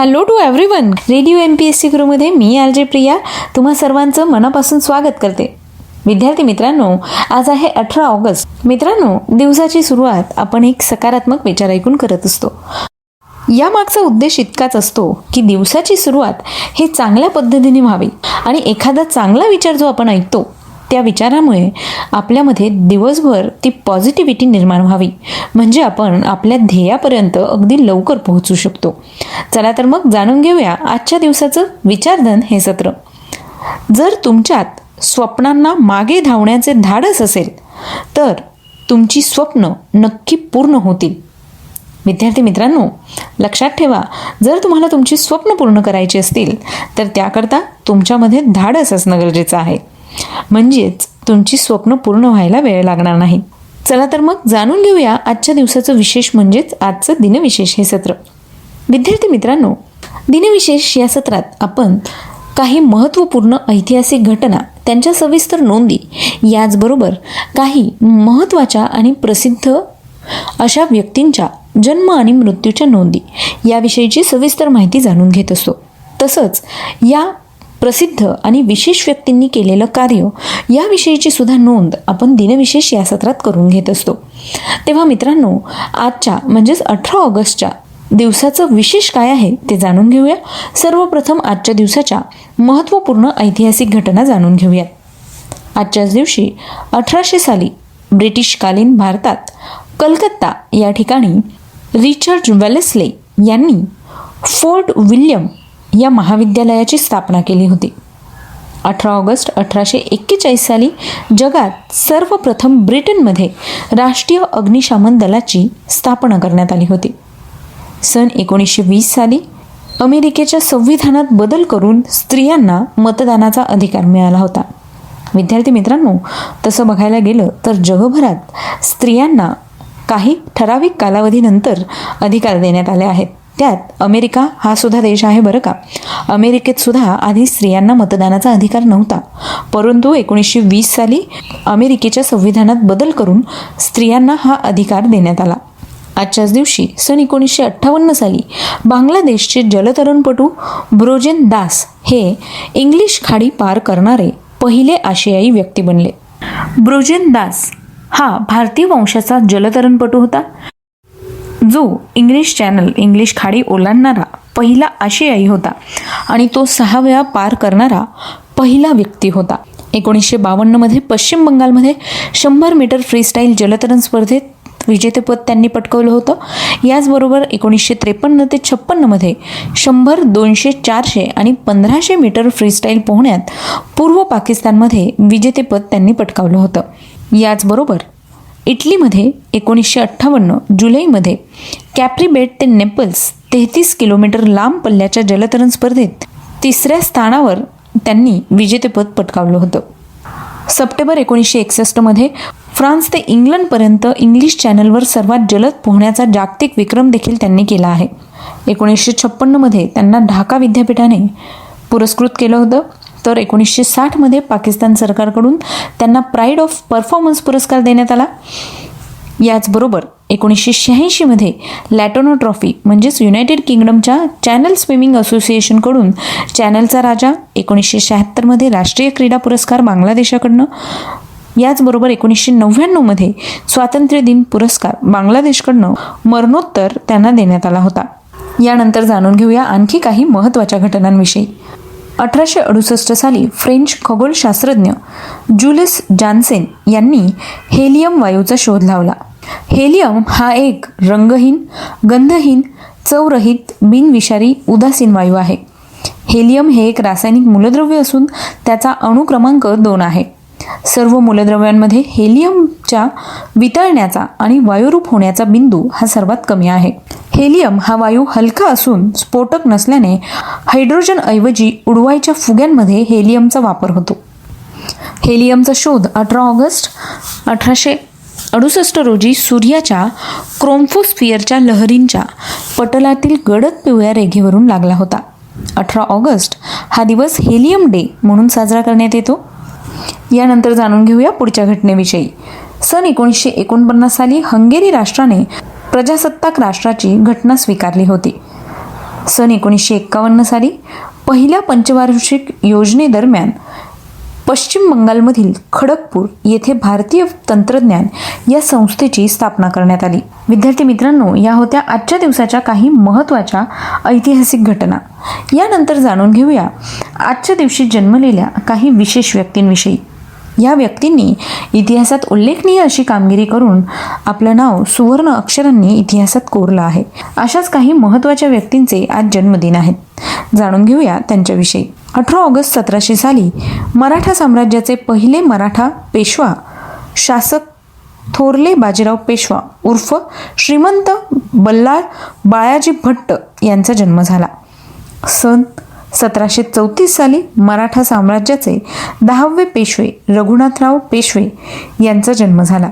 Hello to everyone radio M P S C गुरुमध्ये मी R J Priya. तुम्हा सर्वांचं मनापासून स्वागत करते. विद्यार्थी मित्रांनो आज आहे अठरा ऑगस्ट. मित्रांनो दिवसाची सुरुवात आपण एक सकारात्मक विचार ऐकून करत असतो. यामागचा उद्देश इतकाच असतो की दिवसाची सुरुवात हे चांगल्या पद्धतीने व्हावी. आणि एखादा चांगला विचार जो आपण ऐकतो त्या विचारामुळे आपल्यामध्ये दिवसभर ती पॉझिटिव्हिटी निर्माण व्हावी. म्हणजे आपण आपल्या ध्येयापर्यंत अगदी लवकर पोहोचू शकतो. चला तर मग जाणून घेऊया आजच्या दिवसाचं विचारधन हे सत्र. जर तुमच्यात स्वप्नांना मागे धावण्याचे धाडस असेल तर तुमची स्वप्न नक्की पूर्ण होतील. विद्यार्थी मित्रांनो लक्षात ठेवा जर तुम्हाला तुमची स्वप्न पूर्ण करायची असतील तर त्याकरता तुमच्यामध्ये धाडस असणं गरजेचं आहे. म्हणजेच तुमची स्वप्न पूर्ण व्हायला वेळ लागणार नाही. चला तर मग जाणून घेऊया आजच्या दिवसाचं विशेष म्हणजेच आजचं दिनविशेष हे सत्र. विद्यार्थी मित्रांनो दिनविशेष या सत्रात आपण काही महत्त्वपूर्ण ऐतिहासिक घटना त्यांच्या सविस्तर नोंदी याचबरोबर काही महत्त्वाच्या आणि प्रसिद्ध अशा व्यक्तींच्या जन्म आणि मृत्यूच्या नोंदी याविषयीची सविस्तर माहिती जाणून घेत असतो. तसंच या प्रसिद्ध आणि विशेष व्यक्तींनी केलेलं कार्य याविषयीची सुद्धा नोंद आपण दिनविशेष या सत्रात करून घेत असतो. तेव्हा मित्रांनो आजच्या म्हणजेच अठरा ऑगस्टच्या दिवसाचं विशेष काय आहे ते जाणून घेऊया. सर्वप्रथम आजच्या दिवसाच्या महत्त्वपूर्ण ऐतिहासिक घटना जाणून घेऊया. आजच्याच दिवशी अठराशे साली ब्रिटिशकालीन भारतात कलकत्ता या ठिकाणी रिचर्ड वेलेस्ले यांनी फोर्ट विल्यम या महाविद्यालयाची स्थापना केली होती. अठरा ऑगस्ट अठराशे एक्केचाळीस साली जगात सर्वप्रथम ब्रिटनमध्ये राष्ट्रीय अग्निशामन दलाची स्थापना करण्यात आली होती. सन एकोणीसशे वीस साली अमेरिकेच्या संविधानात बदल करून स्त्रियांना मतदानाचा अधिकार मिळाला होता. विद्यार्थी मित्रांनो तसं बघायला गेलं तर जगभरात स्त्रियांना काही ठराविक कालावधीनंतर अधिकार देण्यात आले आहेत. त्यात अमेरिका हा सुद्धा देश आहे बरं का? अमेरिकेत सुद्धा आधी स्त्रियांना मतदानाचा अधिकार नव्हता. परंतु एकोणीसशे वीस साली अमेरिकेच्या संविधानात बदल करून स्त्रियांना हा अधिकार देण्यात आला. आजच्याच दिवशी सन एकोणीसशे अठ्ठावन्न साली बांगलादेशचे जलतरणपटू ब्रोजेन दास हे इंग्लिश खाडी पार करणारे पहिले आशियाई व्यक्ती बनले. ब्रोजेन दास हा भारतीय वंशाचा जलतरणपटू होता. जो इंग्लिश चॅनल इंग्लिश खाडी ओलांडणारा पहिला आशियाई होता आणि तो सहा वेळा पार करणारा पहिला व्यक्ती होता. एकोणीसशे बावन्नमध्ये पश्चिम बंगालमध्ये शंभर मीटर फ्रीस्टाईल जलतरण स्पर्धेत विजेतेपद त्यांनी पटकवलं होतं. याचबरोबर एकोणीसशे त्रेपन्न ते छप्पन्नमध्ये शंभर दोनशे चारशे आणि पंधराशे मीटर फ्रीस्टाईल पोहण्यात पूर्व पाकिस्तानमध्ये विजेतेपद त्यांनी पटकावलं होतं. याचबरोबर इटलीमध्ये एकोणीसशे अठ्ठावन्न जुलैमध्ये कॅप्रिबेट ते नेपल्स तेहतीस किलोमीटर लांब पल्ल्याच्या जलतरण स्पर्धेत तिसऱ्या स्थानावर त्यांनी विजेतेपद पटकावलं होतं. सप्टेंबर एकोणीसशे एकसष्टमध्ये फ्रान्स ते इंग्लंडपर्यंत इंग्लिश चॅनलवर सर्वात जलद पोहण्याचा जागतिक विक्रम देखील त्यांनी केला आहे. एकोणीसशे छप्पन्नमध्ये त्यांना ढाका विद्यापीठाने पुरस्कृत केलं होतं. तर एकोणीसशे साठमध्ये पाकिस्तान सरकारकडून त्यांना प्राईड ऑफ परफॉर्मन्स पुरस्कार देण्यात आला. याचबरोबर एकोणीसशे शहाऐंशीमध्ये लॅटोनो ट्रॉफी म्हणजेच युनायटेड किंगडमच्या चॅनल स्विमिंग असोसिएशनकडून चॅनलचा राजा एकोणीसशे शहात्तरमध्ये राष्ट्रीय क्रीडा पुरस्कार बांगलादेशाकडनं. याचबरोबर एकोणीसशे नव्याण्णवमध्ये स्वातंत्र्य दिन पुरस्कार बांगलादेशकडनं मरणोत्तर त्यांना देण्यात आला होता. यानंतर जाणून घेऊया आणखी काही महत्त्वाच्या घटनांविषयी. अठराशे अडुसष्ट साली फ्रेंच खगोलशास्त्रज्ञ जुलिस जानसेन यांनी हेलियम वायूचा शोध लावला. हेलियम हा एक रंगहीन गंधहीन चवरहित बिनविषारी उदासीन वायू आहे. हेलियम हे एक रासायनिक मूलद्रव्य असून त्याचा अणुक्रमांक दोन आहे. सर्व मूलद्रव्यांमध्ये हेलियमच्या वितळण्याचा आणि वायुरूप होण्याचा बिंदू हा सर्वात कमी आहे. हेलियम हा वायू हलका असून स्फोटक नसल्याने हायड्रोजनऐवजी उडवायच्या फुग्यांमध्ये हेलियमचा वापर होतो. हेलियमचा शोध अठरा ऑगस्ट अठराशे अडुसष्ट रोजी सूर्याच्या क्रोम्फोस्फिअरच्या लहरींच्या पटलातील गडद पिवळ्या रेघेवरून लागला होता. अठरा ऑगस्ट हा दिवस हेलियम डे म्हणून साजरा करण्यात येतो. यानंतर जाणून घेऊया पुढच्या घटनेविषयी. सन एकोणीसशे एकोणपन्नास साली हंगेरी राष्ट्राने प्रजासत्ताक राष्ट्राची घटना स्वीकारली होती. सन एकोणीसशे एक्कावन्न साली पहिल्या पंचवार्षिक योजनेदरम्यान पश्चिम बंगालमधील खडगपूर येथे भारतीय तंत्रज्ञान या संस्थेची स्थापना करण्यात आली. विद्यार्थी मित्रांनो या होत्या आजच्या दिवसाच्या काही महत्त्वाच्या ऐतिहासिक घटना. यानंतर जाणून घेऊया आजच्या दिवशी जन्मलेल्या काही विशेष व्यक्तींविषयी. या व्यक्तींनी इतिहासात उल्लेखनीय अशी कामगिरी करून आपलं नाव सुवर्ण अक्षरांनी इतिहासात कोरलं आहे. अशाच काही महत्त्वाच्या व्यक्तींचे आज जन्मदिन आहेत. जाणून घेऊया त्यांच्याविषयी. अठरा ऑगस्ट सतराशे साली मराठा साम्राज्याचे पहिले मराठा पेशवा शासक थोरले बाजीराव पेशवा उर्फ श्रीमंत बल्लाळ बाळाजी भट्ट यांचा जन्म झाला. सन सतराशे चौतीस साली मराठा साम्राज्याचे दहावे पेशवे रघुनाथराव पेशवे यांचा जन्म झाला.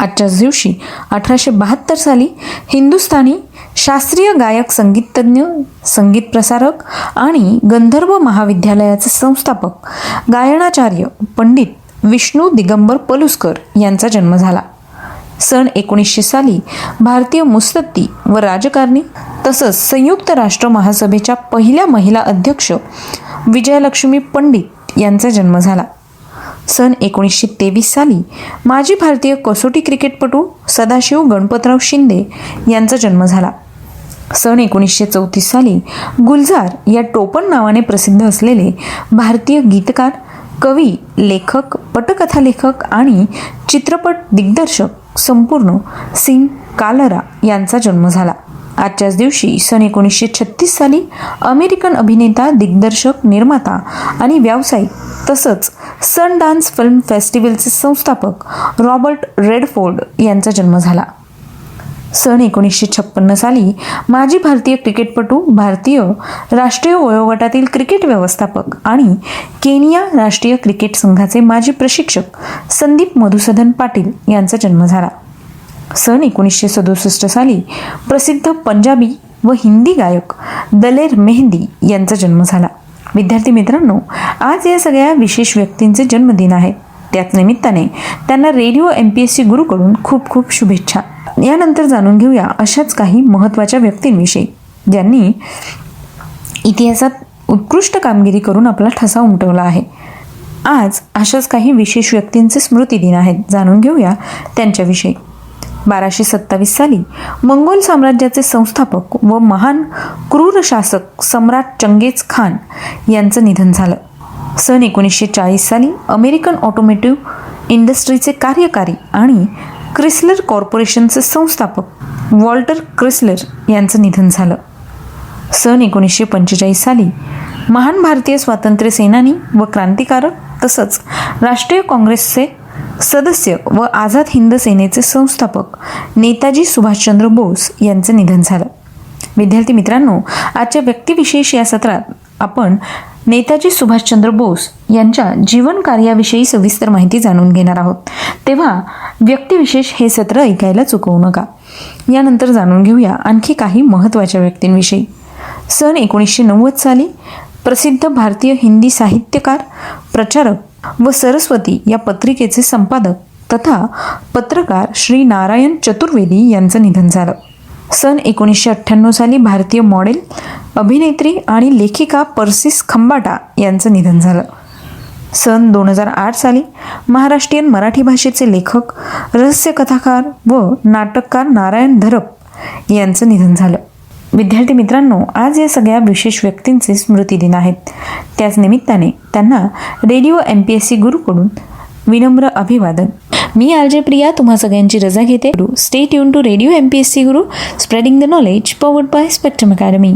आजच्याच दिवशी अठराशे बहात्तर साली हिंदुस्थानी शास्त्रीय गायक संगीतज्ञ संगीत प्रसारक आणि गंधर्व महाविद्यालयाचे संस्थापक गायनाचार्य पंडित विष्णू दिगंबर पलुस्कर यांचा जन्म झाला. सन एकोणीसशे साली भारतीय मुत्सद्दी व राजकारणी तसंच संयुक्त राष्ट्र महासभेच्या पहिल्या महिला अध्यक्ष विजयलक्ष्मी पंडित यांचा जन्म झाला. सन एकोणीसशे तेवीस साली माजी भारतीय कसोटी क्रिकेटपटू सदाशिव गणपतराव शिंदे यांचा जन्म झाला. सन एकोणीसशे चौतीस साली गुलजार या टोपण नावाने प्रसिद्ध असलेले भारतीय गीतकार कवी लेखक पटकथा लेखक आणि चित्रपट दिग्दर्शक संपूर्ण सिंग कालरा यांचा जन्म झाला. आजच्याच दिवशी सन एकोणीसशे छत्तीस साली अमेरिकन अभिनेता दिग्दर्शक निर्माता आणि व्यावसायिक तसंच सन डान्स फिल्म फेस्टिवलचे संस्थापक रॉबर्ट रेडफोर्ड यांचा जन्म झाला. सन एकोणीसशे छप्पन्न साली माजी भारतीय क्रिकेटपटू भारतीय राष्ट्रीय वयोगटातील क्रिकेट व्यवस्थापक आणि केनिया राष्ट्रीय क्रिकेट संघाचे माजी प्रशिक्षक संदीप मधुसूदन पाटील यांचा जन्म झाला. सन एकोणीसशे सदुसष्ट साली प्रसिद्ध पंजाबी व हिंदी गायक दलेर मेहंदी यांचा जन्म झाला. विद्यार्थी मित्रांनो आज या सगळ्या विशेष व्यक्तींचे जन्मदिन आहेत त्याच निमित्ताने त्यांना radio M P S C गुरुकडून खूप खूप शुभेच्छा. यानंतर जाणून घेऊया अशाच काही महत्त्वाच्या व्यक्तींविषयी ज्यांनी इतिहासात उत्कृष्ट कामगिरी करून आपला ठसा उमटवला आहे. आज अशाच काही विशेष व्यक्तींचे स्मृतिदिन आहेत जाणून घेऊया त्यांच्याविषयी. बाराशे सत्तावीस साली मंगोल साम्राज्याचे संस्थापक व महान क्रूर शासक सम्राट चंगेज खान यांचं निधन झालं. सन एकोणीसशे चाळीस साली अमेरिकन ऑटोमेटिव्ह इंडस्ट्रीचे कार्यकारी आणि क्रिस्लर कॉर्पोरेशनचे संस्थापक वॉल्टर क्रिस्लर यांचं निधन झालं. सन एकोणीसशे पंचेचाळीस साली महान भारतीय स्वातंत्र्य सेनानी व क्रांतिकारक तसंच राष्ट्रीय काँग्रेसचे सदस्य व आझाद हिंद सेनेचे संस्थापक नेताजी सुभाषचंद्र बोस यांचं निधन झालं. विद्यार्थी मित्रांनो आजच्या व्यक्तिविशेष या सत्रात आपण नेताजी सुभाषचंद्र बोस यांच्या जीवन कार्याविषयी सविस्तर माहिती जाणून घेणार आहोत. तेव्हा व्यक्तिविशेष हे सत्र ऐकायला चुकवू नका. यानंतर जाणून घेऊया आणखी काही महत्त्वाच्या व्यक्तींविषयी. सन एकोणीसशे नव्वद साली प्रसिद्ध भारतीय हिंदी साहित्यकार प्रचारक व सरस्वती या पत्रिकेचे संपादक तथा पत्रकार श्री नारायण चतुर्वेदी यांचं निधन झालं. सन एकोणीसशे अठ्ठ्याण्णव साली भारतीय मॉडेल अभिनेत्री आणि लेखिका पर्सिस खंबाटा यांचं निधन झालं. सन दोन हजार आठ साली महाराष्ट्रीयन मराठी भाषेचे लेखक रहस्यकथाकार व नाटककार नारायण धरप यांचं निधन झालं. विद्यार्थी मित्रांनो आज या सगळ्या विशेष व्यक्तींचे स्मृतिदिन आहेत. त्याच निमित्ताने त्यांना radio M P S C गुरुकडून विनम्र अभिवादन. मी आर जे प्रिया तुम्हा सगळ्यांची रजा घेते. Stay tune to radio M P S C Guru spreading the knowledge powered by spectrum academy